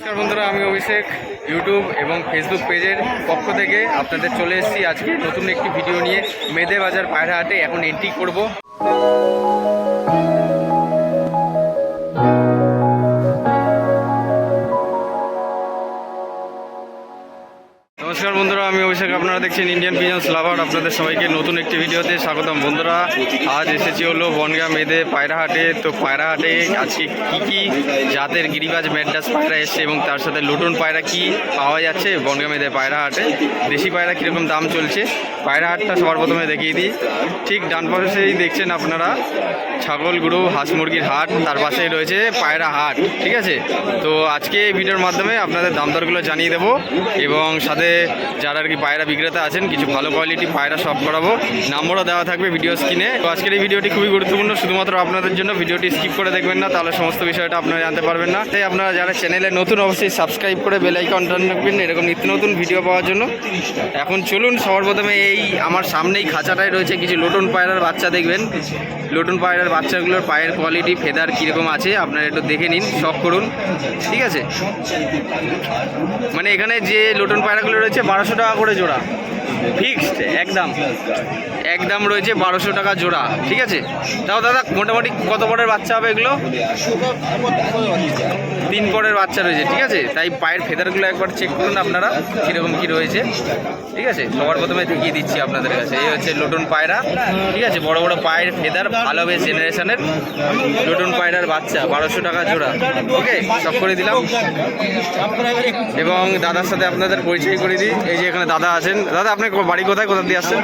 নমস্কার বন্ধুরা, আমি অভিষেক। ইউটিউব এবং ফেসবুক পেজের পক্ষ থেকে আপনাদের চলে এসেছি আজকে নতুন একটি ভিডিও নিয়ে। মেদে বাজার পায়রা হাটে এখন এন্ট্রি করব। আপনারা দেখছেন ইন্ডিয়ান বিজনেস লাভার আপনাদের সবাইকে নতুন একটি ভিডিওতে স্বাগতম বন্ধুরা। আজ এসেছি হলো বনগা মেদে পায়রাহাটে। তো পায়রাহাটে আজকে কি কি জাতের গিরিবাজ ম্যাডাস পায়রা এসছে এবং তার সাথে লুটন পায়রা কি পাওয়া যাচ্ছে বনগা মেদে পায়রাহাটে? দেশি পায়রা কীরকম দাম চলছে? পায়রাহাটটা সবার প্রথমে দেখিয়ে দিই। ঠিক ডান পাশেই দেখছেন আপনারা, ছাগল গরু হাঁস মুরগির হাট, তার পাশেই রয়েছে পায়রা হাট, ঠিক আছে? তো আজকে এই ভিডিওর মাধ্যমে আপনাদের দাম দরগুলো জানিয়ে দেবো এবং সাথে যারা আর কি পায়রা বিক্রেতা আছেন, কিছু ভালো কোয়ালিটি পায়রা সব করাবো। নাম্বারও দেওয়া থাকবে ভিডিও স্ক্রিনে তো আজকের এই ভিডিওটি খুবই গুরুত্বপূর্ণ, শুধুমাত্র আপনাদের জন্য। ভিডিওটি স্কিপ করে দেখবেন না, তাহলে সমস্ত বিষয়টা আপনারা জানতে পারবেন না। তাই আপনারা যারা চ্যানেলে নতুন, অবশ্যই সাবস্ক্রাইব করে বেলাইকন টান রাখবেন এরকম নিত্য নতুন ভিডিও পাওয়ার জন্য। এখন চলুন, সবার প্রথমে এই আমার সামনেই খাঁচাটাই রয়েছে কিছু লোটন পায়রার বাচ্চা দেখবেন। লোটন পায়রার বাচ্চাগুলোর পায়ের কোয়ালিটি ফেদার কীরকম আছে, আপনারা একটু দেখে নিন শখ করুন, ঠিক আছে? মানে এখানে যে লোটন পায়রাগুলো রয়েছে, বারোশো টাকা করে জোড়া। ফিক্সড একদম। একদম রয়েছে বারোশো টাকা জোড়া, ঠিক আছে? তাও দাদা, মোটামুটি কত পরের বাচ্চা হবে এগুলো? তিন পরের বাচ্চা রয়েছে, ঠিক আছে? তাই পায়ের ফেদারগুলো একবার চেক করুন আপনারা, কীরকম কী রয়েছে, ঠিক আছে? সবার প্রথমে দেখিয়ে দিচ্ছি আপনাদের কাছে। এই হচ্ছে লোটন পায়রা, ঠিক আছে? বড় বড় পায়ের ফেদার, ভালো বেশ জেনারেশনের লোটন পায়রার বাচ্চা, বারোশো টাকা জোড়া, ওকে? সব করে দিলাম। এবং দাদার সাথে আপনাদের পরিচয় করে দিই। এই যে এখানে দাদা আছেন। দাদা আপনার কো- বাড়ি কোথায়? কোথা দিয়ে আসছেন?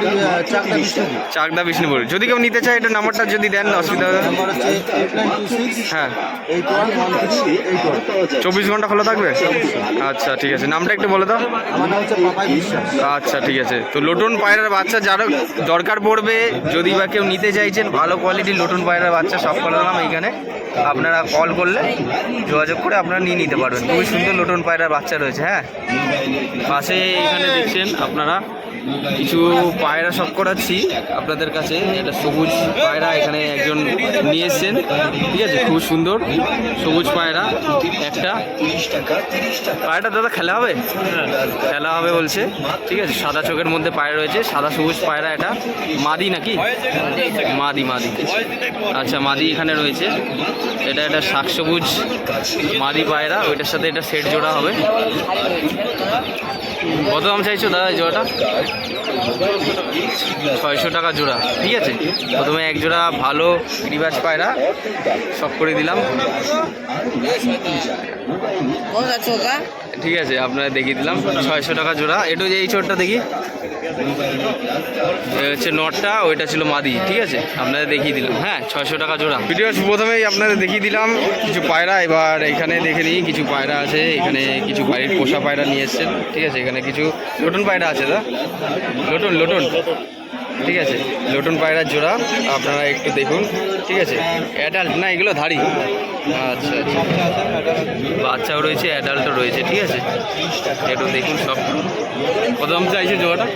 চাকদা বিষ্ণুপুর। যদি কেউ নিতে চায় এটা নাম্বারটা যদি দেন অসুবিধা হবে হ্যাঁ। চব্বিশ ঘণ্টা খোলা থাকবে? আচ্ছা ঠিক আছে। নামটা একটু বলে দাও। আচ্ছা ঠিক আছে। তো লোটন পায়রার বাচ্চা যারা দরকার পড়বে যদি বা কেউ নিতে চাইছেন ভালো কোয়ালিটির লোটন পায়রার বাচ্চা সব করে দিলাম এইখানে। আপনারা কল করলে যোগাযোগ করে আপনারা নিয়ে নিতে পারবেন। খুবই সুন্দর লোটন পায়রার বাচ্চা রয়েছে হ্যাঁ। পাশে এখানে দেখছেন আপনারা কিছু পায়রা সব করাচ্ছি আপনাদের কাছে। এটা সবুজ পায়রা এখানে একজন নিয়ে এসছেন। ঠিক আছে, খুব সুন্দর সবুজ পায়রা একটা। পায়রাটা দাদা খেলা হবে? খেলা হবে বলছে। ঠিক আছে, সাদা চোখের মধ্যে পায়রা রয়েছে। সাদা সবুজ পায়রা এটা। মাদি নাকি? মাদি মাদি। আচ্ছা মাদি এখানে রয়েছে। এটা একটা শাক সবুজ মাদি পায়রা। ওইটার সাথে এটা সেট জোড়া হবে। কত দাম চাইছো দাদা জোড়াটা? ছয়শো টাকা জোড়া ঠিক আছে? প্রথমে এক জোড়া ভালো রিবাজ পায়রা সব করে দিলাম। ঠিক আছে আপনারা দেখিয়ে দিলাম। ছয়শো টাকা জোড়া। একটু যে এই চোরটা দেখি? হচ্ছে নটটা ওইটা ছিল মাদি ঠিক আছে? আপনাদের দেখিয়ে দিলাম। হ্যাঁ ছয়শো টাকা জোড়া। ভিডিও প্রথমেই আপনাদের দেখিয়ে দিলাম কিছু পায়রা। এবার এখানে দেখে নিই কিছু পায়রা আছে এখানে কিছু বাড়ির পোষা পায়রা নিয়ে এসছেন ঠিক আছে? এখানে কিছু লোটন পায়রা আছে দা লোটন লোটন। ঠিক আছে? লোটন পায়রার জোড়া, আপনারা একটু দেখুন। ঠিক আছে? অ্যাডাল্ট না, এগুলো ধাড়ি। আচ্ছা আচ্ছা। বাচ্চাও রয়েছে অ্যাডাল্টও রয়েছে, ঠিক আছে? একটু দেখুন সব। কত দাম চাইছে জোড়াটা?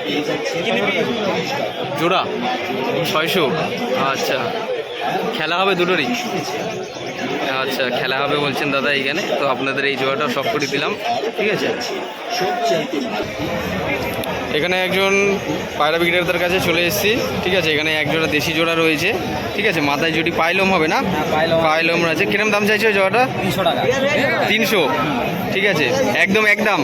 জোড়া? ছয়শো। আচ্ছা। খেলা হবে দুটোরই? আচ্ছা খেলা হবে বলছেন দাদা এইখানে তো আপনাদের এই জোড়াটাও সব করে দিলাম। ঠিক আছে? এখানে একজন পায়রা বিক্রেতার কাছে চলে এসেছি। ঠিক আছে এখানে এক জোড়া দেশি জোড়া রয়েছে। ঠিক আছে মাথায় যদি পাইলম হবে না? পাইলম আছে। কিরম দাম চাইছে ওই জোড়াটা? তিনশো টাকা। তিনশো? ঠিক আছে একদম একদম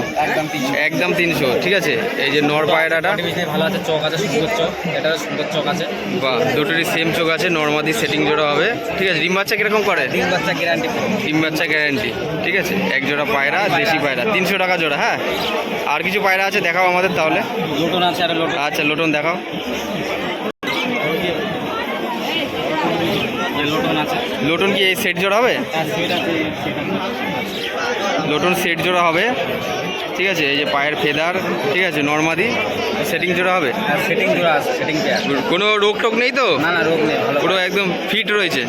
একদম তিনশো। ঠিক আছে। এই যে নর পায়রাটা। ভালো আছে চোখ আছে সুন্দর চোখ। এটা সুন্দর চোখ আছে। বা দুটোরই সেম চোখ আছে নর্মাদি সেটিং জোড়া হবে। ঠিক আছে ডিম বাচ্চা কীরকম করে? তিন বাচ্চা গ্যারান্টি ডিম বাচ্চা গ্যারান্টি ঠিক আছে এক জোড়া পায়রা দেশি পায়রা। তিনশো টাকা জোড়া হ্যাঁ? আর কিছু পায়রা আছে দেখাও আমাদের তাহলে। লোটন আছে আর লোটন। আচ্ছা লোটন দেখাও। লোটন আছে। লোটন কি এই সেট জোড়া হবে? সেট লোটন সেট জোড়া হবে। ঠিক আছে এই যে পায়ের ফেদার ঠিক আছে নর্মাদি সেটিং জোড়া হবে? সেটিং জোড়া আছে সেটিং কোনো রোগ টোক নেই তো? না না রোগ নেই পুরো একদম ফিট রয়েছে।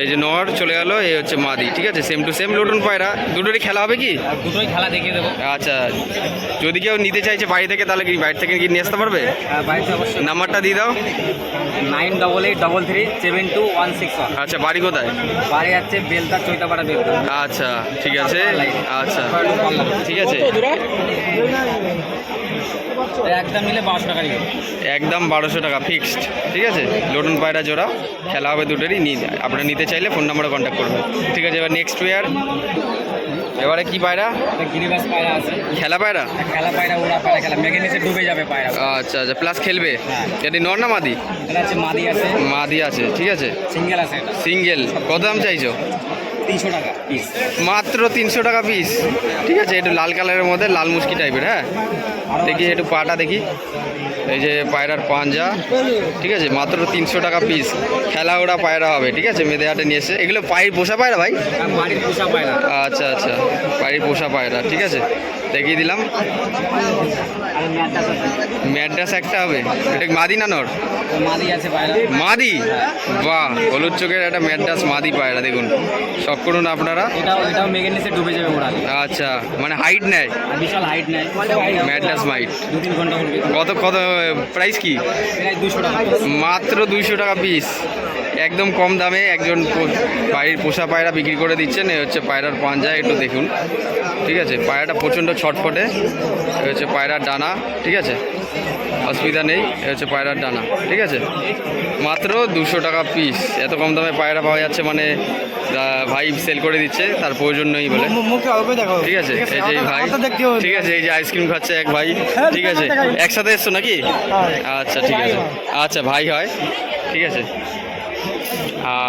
এই যে নর চলে গেল এই হচ্ছে মাদি ঠিক আছে? সেম টু সেম লোটন পায়রা। দুটোরই খেলা হবে কি? দুটোই খেলা দেখিয়ে দেবো। আচ্ছা যদি কেউ নিতে চাইছে বাড়ি থেকে তাহলে কি বাড়ি থেকে কি নিয়ে আসতে পারবে? অবশ্যই। নাম্বারটা দিয়ে দাও। Nine double eight double three seven two one six one. আচ্ছা বাড়ি কোথায়? বাড়ি যাচ্ছে বেলতা চৈতাপাড়া বেলতা। আচ্ছা ঠিক আছে। আচ্ছা ঠিক আছে। একদম নিলে বারোশো টাকা একদম বারোশো টাকা ফিক্সড ঠিক আছে? লোটন পায়রা জোড়া খেলা হবে দুটোরই নিয়ে আপনারা নিতে চাইলে ফোন নাম্বারে কন্ট্যাক্ট করবেন। ঠিক আছে এবার নেক্সট ইয়ার এবারে কি পায়রা? গিরিবাস পায়রা আছে। খেলা পায়রা? খেলা পায়রা ওরা পায়রা খেলা। মেঘে নিচে ডুবে যাবে পায়রা। আচ্ছা আচ্ছা প্লাস খেলবে? হ্যাঁ। এটি নর না মাদি? এটা আছে মাদি আছে। মাদি আছে ঠিক আছে? সিঙ্গেল আছে সিঙ্গেল। কত দাম চাইছো? তিনশো টাকা পিস মাত্র তিনশো টাকা পিস ঠিক আছে একটু লাল কালারের মধ্যে লাল মুশকি টাইপের হ্যাঁ? দেখি একটু পাটা দেখি এই যে পায়রার পাঞ্জা ঠিক আছে মাত্র তিনশো টাকা পিস খেলা ওরা পায়রা হবে ঠিক আছে মেদে হাটে নিয়ে এসে। এগুলো পায়ের পোষা পায়রা ভাই? বাড়ির পোষা পায়রা। আচ্ছা আচ্ছা পায়ের পোষা পায়রা ঠিক আছে। দেখিয়ে দিলাম। ম্যাড্রাস একটা হবে। এটা মাদি না নর? মাদি বাহ হলুদ চোখের একটা ম্যাড্রাস মাদি পায়রা দেখুন। শখ করুন আপনারা। ডুবে যাবে আচ্ছা মানে হাইট নেয়। বিশাল হাইট নেয়। ম্যাড্রাস মাইট। কত কত প্রাইস কি? মাত্র দুইশো টাকা পিস একদম কম দামে একজন বাড়ির পোষা পায়রা বিক্রি করে দিচ্ছেন। এ হচ্ছে পায়রার পাঞ্জা, একটু দেখুন। ঠিক আছে? পায়রাটা প্রচণ্ড ছটফটে। এ হচ্ছে পায়রার ডানা। ঠিক আছে? অসুবিধা নেই, এ হচ্ছে পায়রার ডানা। ঠিক আছে? মাত্র দুশো টাকা পিস এত কম দামে পায়রা পাওয়া যাচ্ছে মানে ভাই সেল করে দিচ্ছে তার প্রয়োজন নেই বলে। ঠিক আছে এই যে ভাই ঠিক আছে এই যে আইসক্রিম খাচ্ছে এক ভাই। ঠিক আছে একসাথে এসছো নাকি? আচ্ছা ঠিক আছে। আচ্ছা ভাই হয়। ঠিক আছে।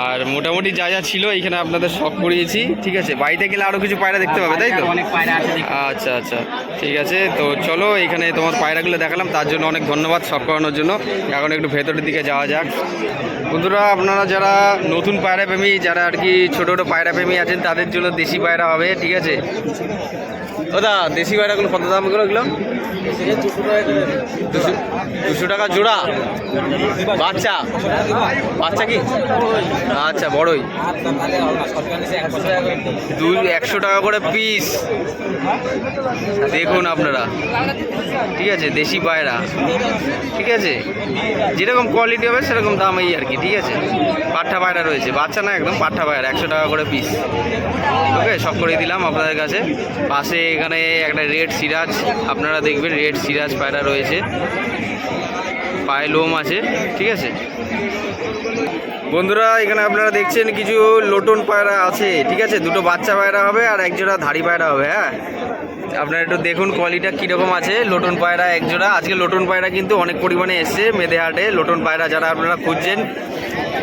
আর মোটামুটি যা যা ছিল এইখানে আপনাদের শখ করিয়েছি ঠিক আছে? বাড়িতে গেলে আরও কিছু পায়রা দেখতে পাবে তাই তো? অনেক পায়রা আছে আচ্ছা আচ্ছা ঠিক আছে। তো চলো এখানে তোমার পায়রাগুলো দেখালাম তার জন্য অনেক ধন্যবাদ শখ করানোর জন্য। এখন একটু ভেতরের দিকে যাওয়া যাক। বন্ধুরা আপনারা যারা নতুন পায়রা প্রেমী যারা আর কি ছোটো ছোটো পায়রা প্রেমী আছেন তাদের জন্য দেশি পায়রা হবে ঠিক আছে? ওদা দেশি পায়রাগুলো কত দাম করে দুশো দুশো টাকা জোড়া? বাচ্চা? বাচ্চা কি? আচ্ছা বড়ই। দুই, একশো টাকা করে পিস দেখুন আপনারা। ঠিক আছে, দেশি পায়রা। ঠিক আছে? যেরকম কোয়ালিটি হবে, সেরকম দাম এই আর কি, ঠিক আছে? পাঠা পায়রা রয়েছে। বাচ্চা না, একদম পাঠা পায়রা, একশো টাকা করে পিস ওকে, সব করে দিলাম আপনাদের কাছে। পাশে এখানে একটা রেড সিরাজ, আপনারা দেখবেন রেড সিরাজ পায়রা রয়েছে। পায়ে লোম আছে, ঠিক আছে? বন্ধুরা, এখানে আপনারা দেখছেন কিছু লোটন পায়রা আছে, ঠিক আছে? দুটো বাচ্চা পায়রা হবে আর এক জোড়া ধাড়ি পায়রা হবে হ্যাঁ? আপনারা একটু দেখুন কোয়ালিটা কীরকম আছে, লোটন পায়রা এক জোড়া আজকে লোটন পায়রা কিন্তু অনেক পরিমাণে এসছে মেদেহাটে লোটন পায়রা যারা আপনারা খুঁজছেন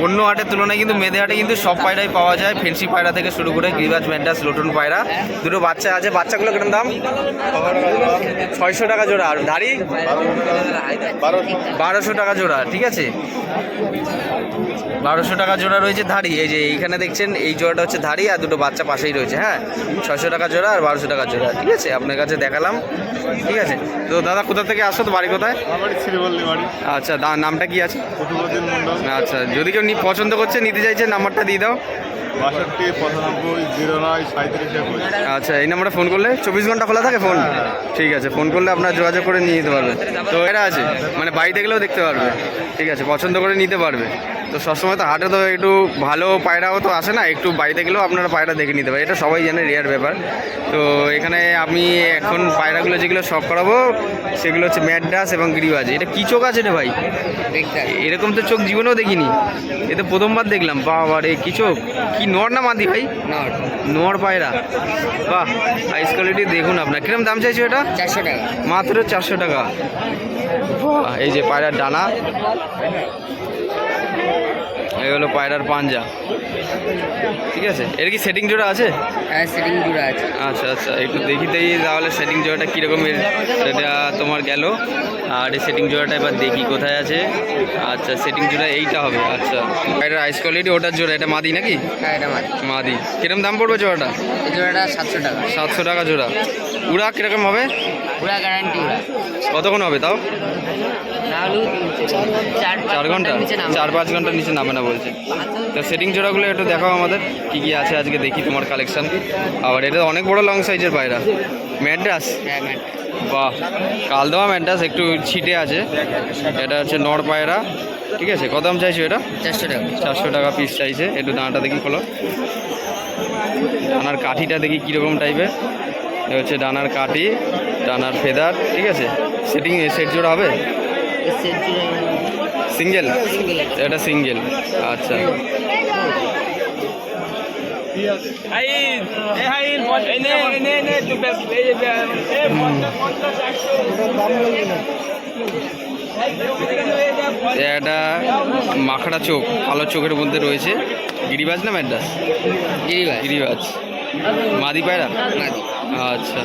অন্য হাটের তুলনায় কিন্তু মেদে হাটে কিন্তু সব পায়রাই পাওয়া যায়। ফেন্সি পায়রা থেকে শুরু করে গিরিবাজ, ম্যান্ডাস, লোটন পায়রা। দুটো বাচ্চা আছে। বাচ্চাগুলো কেন দাম? ছয়শো টাকা জোড়া। আর দাড়ি? বারোশো টাকা জোড়া। ঠিক আছে? বারোশো টাকা জোড়া রয়েছে ধাড়ি। এই যে এইখানে দেখছেন এই জোড়াটা হচ্ছে ধাড়ি আর দুটো বাচ্চা পাশেই রয়েছে হ্যাঁ? ছশো টাকা জোড়া আর বারোশো টাকা জোড়া ঠিক আছে? আপনার কাছে দেখালাম ঠিক আছে? তো দাদা কোথা থেকে আসো? তো বাড়ি কোথায় আচ্ছা দা নামটা কি আছে? আচ্ছা যদি কেউ নি- পছন্দ করছে নিতে চাইছে নাম্বারটা দিয়ে দাও। আচ্ছা এই নাম্বারে ফোন করলে? চব্বিশ ঘণ্টা খোলা থাকে ফোন? ঠিক আছে ফোন করলে আপনার যোগাযোগ করে নিয়ে নিতে পারবে। তো এটা আছে মানে বাড়িতে গেলেও দেখতে পারবে। ঠিক আছে পছন্দ করে নিতে পারবে। তো সবসময় তো হাটে তো একটু ভালো পায়রাও তো আসে না একটু বাড়িতে গেলেও আপনারা পায়রা দেখে নিতে পারে এটা সবাই জানে রেয়ার ব্যাপার। তো এখানে আমি এখন পায়রাগুলো যেগুলো শখ করাবো সেগুলো হচ্ছে ম্যাড্রাস এবং গিরিবাজ। এটা কী চোখ আছে রে ভাই? এরকম তো চোখ জীবনেও দেখিনি। এ তো প্রথমবার দেখলাম। বাবা রে কি চোখ? কি নর না মাদি ভাই? নর। পায়রা। বাহ আইস কোয়ালিটি দেখুন আপনার। কিরম দাম চাইছো এটা? চারশো টাকা। মাত্র চারশো টাকা। বাহ, এই যে পায়রার ডানা। এই হলো পায়রার পাঞ্জা। ঠিক আছে? এর কি সেটিং জোড়া আছে? হ্যাঁ সেটিং জোড়া আছে। আচ্ছা আচ্ছা একটু দেখি দেখিতেই তাহলে সেটিং জোড়াটা কীরকমের সেটা তোমার গেল। আর এই সেটিং জোড়াটা এবার দেখি কোথায় আছে। আচ্ছা সেটিং জোড়া এইটা হবে আচ্ছা। পায়রার আইস কোয়ালিটি ওটার জোড়া এটা মাদি নাকি? হ্যাঁ এটা মাছ মাদি। কিরম দাম পড়বে জোড়াটা? এই জোড়াটা সাতশো টাকা। সাতশো টাকা জোড়া। উড়া কীরকম হবে? পুরা গ্যারান্টি কতক্ষণ হবে তাও? চার ঘণ্টা? চার পাঁচ ঘণ্টার নিচে নামে না বলছে। তো সেটিং জোড়াগুলো একটু দেখাও আমাদের কি কি আছে আজকে দেখি তোমার কালেকশন আবার এটা অনেক বড় লং সাইজের পায়রা। ম্যাড্রাস বাহ কালদমা ম্যাড্রাস একটু ছিটে আছে। এটা হচ্ছে নড় পায়রা। ঠিক আছে কত দাম চাইছো এটা? চারশো টাকা। চারশো টাকা পিস চাইছে। একটু দানাটা দেখি খোলো। ডানার কাঠিটা দেখি কীরকম টাইপের হচ্ছে ডানার কাঠি ডানার ফেদার ঠিক আছে? সেটিং সেট জোড়া হবে? সিঙ্গেল এটা সিঙ্গেল আচ্ছা। এটা মাখড়া চোখ কালো চোখের মধ্যে রয়েছে। গিরিবাজ না ম্যাডাস গিরিবাজ। গিরিবাজ। মাদি পায়রা? আচ্ছা।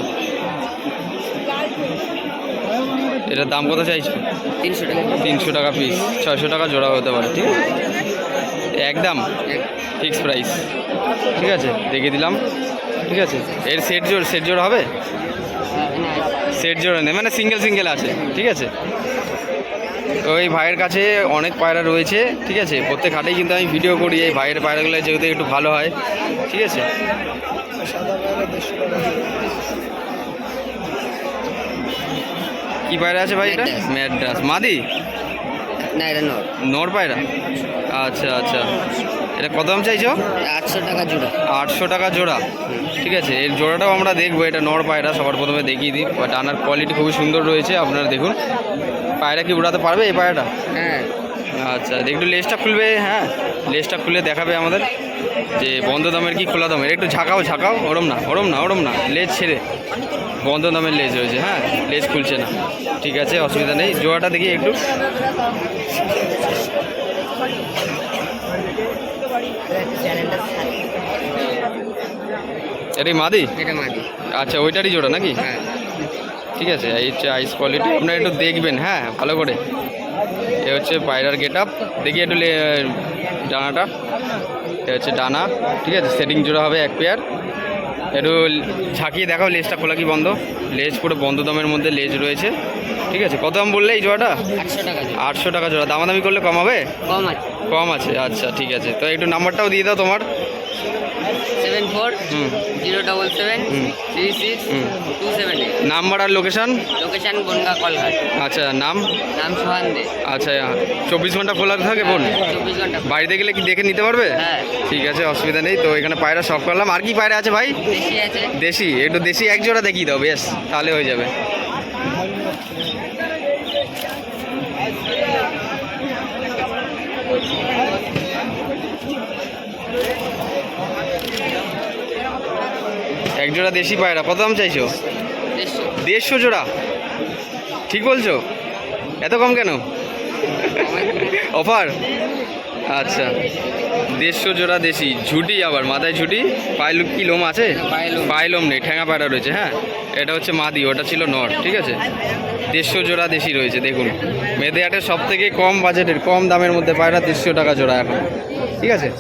এটার দাম কত চাইছো? তিনশো টাকা। তিনশো টাকা পিস ছয়শো টাকা জোড়া হতে পারে ঠিক আছে? একদম ফিক্স প্রাইস ঠিক আছে দেখিয়ে দিলাম। ঠিক আছে এর সেট জোর সেট জোড় হবে? সেট জোড়া নেই মানে সিঙ্গেল সিঙ্গেল আছে ঠিক আছে? এই ভাইয়ের কাছে অনেক পায়রা রয়েছে ঠিক আছে? প্রত্যেক হাটেই কিন্তু আমি ভিডিও করি এই ভাইয়ের পায়রাগুলো যেহেতু একটু ভালো হয় ঠিক আছে? কি পায়রা আছে ভাই এটা? ম্যাড্রাস। মাদি? না এটা নট নর পায়রা? আচ্ছা আচ্ছা। এটা কত দাম চাইছো? আটশো টাকা জোড়া। আটশো টাকা জোড়া ঠিক আছে? এর জোড়াটাও আমরা দেখব এটা নর পায়রা সবার প্রথমে দেখিয়ে দিই। বাট আনার কোয়ালিটি খুবই সুন্দর রয়েছে আপনারা দেখুন। পায়রা কি উড়াতে পারবে এই পায়রাটা? হ্যাঁ। আচ্ছা একটু লেজটা খুলবে হ্যাঁ? লেজটা খুলে দেখাবে আমাদের যে বন্ধ দামের কি খোলা দামের একটু ঝাঁকাও ঝাঁকাও ওরম না ওরম না ওরম না। লেজ ছেড়ে। বন্ধ দামের লেজ হয়েছে হ্যাঁ? লেজ খুলছে না। ঠিক আছে অসুবিধা নেই। জোড়াটা দেখি একটু। এটাই মাদি? এটা মাটি আচ্ছা ওইটারই জোড়া নাকি? হ্যাঁ। ঠিক আছে এই হচ্ছে আইস কোয়ালিটি আপনারা একটু দেখবেন হ্যাঁ ভালো করে। এ হচ্ছে পায়রার গেট আপ দেখি একটু ডানাটা। এ হচ্ছে ডানা ঠিক আছে সেটিং জোড়া হবে এক পেয়ার একটু ঝাঁকিয়ে দেখাও লেজটা খোলা কি বন্ধ? লেজ পুরো বন্ধ দামের মধ্যে লেজ রয়েছে। ঠিক আছে কত দাম বললে এই জোড়াটা? আটশো টাকা জোড়া। দামাদামি করলে কম হবে? কম আছে। কম আছে আচ্ছা ঠিক আছে। তো একটু নাম্বারটাও দিয়ে দাও তোমার। Seven four zero double seven three six two seven number আর লোকেশন লোকেশন বনগা কলঘাট আচ্ছা নাম? নাম সোহান দে। আচ্ছা চব্বিশ ঘণ্টা খোলা থাকে বোন বাড়িতে গেলে কি দেখে নিতে পারবে? হ্যাঁ। ঠিক আছে অসুবিধা নেই। তো এখানে পায়রা সব করলাম। আর কি পায়রা আছে ভাই? দেশি? একটু দেশি এক জোড়া দেখিয়ে দাও বেশ তাহলে হয়ে যাবে। এক জোড়া দেশি পায়রা কত দাম চাইছো? দেড়শো জোড়া। ঠিক বলছো? এত কম কেন? অফার? আচ্ছা। দেড়শো জোড়া দেশি। ঝুটি আবার মাথায় ঝুটি? পায়ে লু- কি লোম আছে? পায়ে লোম। পায়ে লোম নেই ঠ্যাঙা পায়রা রয়েছে হ্যাঁ? এটা হচ্ছে মাদি ওটা ছিল নর ঠিক আছে? দেড়শো জোড়া দেশি রয়েছে দেখুন। মেয়েদের হাটের সব থেকে কম বাজেটের কম দামের মধ্যে পায়রা দেড়শো টাকা জোড়া এখন ঠিক আছে?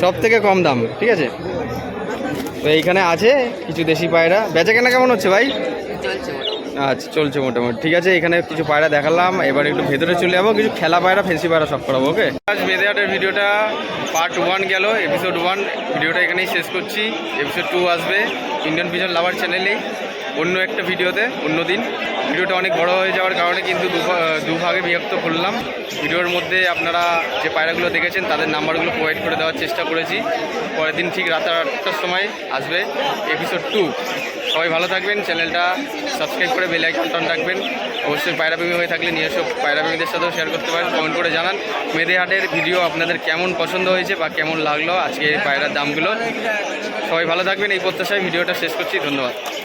সব থেকে কম দাম ঠিক আছে? তো এইখানে আছে কিছু দেশি পায়রা। বেচা কেনা কেমন হচ্ছে ভাই? আচ্ছা চলছে মোটামুটি। ঠিক আছে এখানে কিছু পায়রা দেখালাম। এবার একটু ভেতরে চলে যাব। কিছু খেলা পায়রা ফেন্সি পায়রা সব করাবো ওকে আজ মেদেহাটের ভিডিওটা পার্ট ওয়ান গেল। এপিসোড ওয়ান ভিডিওটা এখানেই শেষ করছি। এপিসোড টু আসবে। ইন্ডিয়ান পিজন লাভার চ্যানেলেই অন্য একটা ভিডিওতে, অন্য দিন। ভিডিওটা অনেক বড় হয়ে যাওয়ার কারণে কিন্তু দুভা- দুভাগে বিভক্ত করলাম। ভিডিওর মধ্যে আপনারা যে পায়রাগুলো দেখেছেন, তাদের নাম্বারগুলো প্রোভাইড করে দেওয়ার চেষ্টা করেছি। পরের দিন ঠিক রাত আটটার সময় আসবে এপিসোড টু সবাই ভালো থাকবেন, চ্যানেলটা সাবস্ক্রাইব করে বেল আইকন টন রাখবেন। অবশ্যই পায়রাপ্রেমী হয়ে থাকলে নিজস্ব পায়রাপ্রেমীদের সাথেও শেয়ার করতে পারেন কমেন্ট করে জানান। মেদেহাটের ভিডিও আপনাদের কেমন পছন্দ হয়েছে বা কেমন লাগল আজকে পায়রার দামগুলো। সবাই ভালো থাকবেন, এই প্রত্যাশায় ভিডিওটা শেষ করছি, ধন্যবাদ।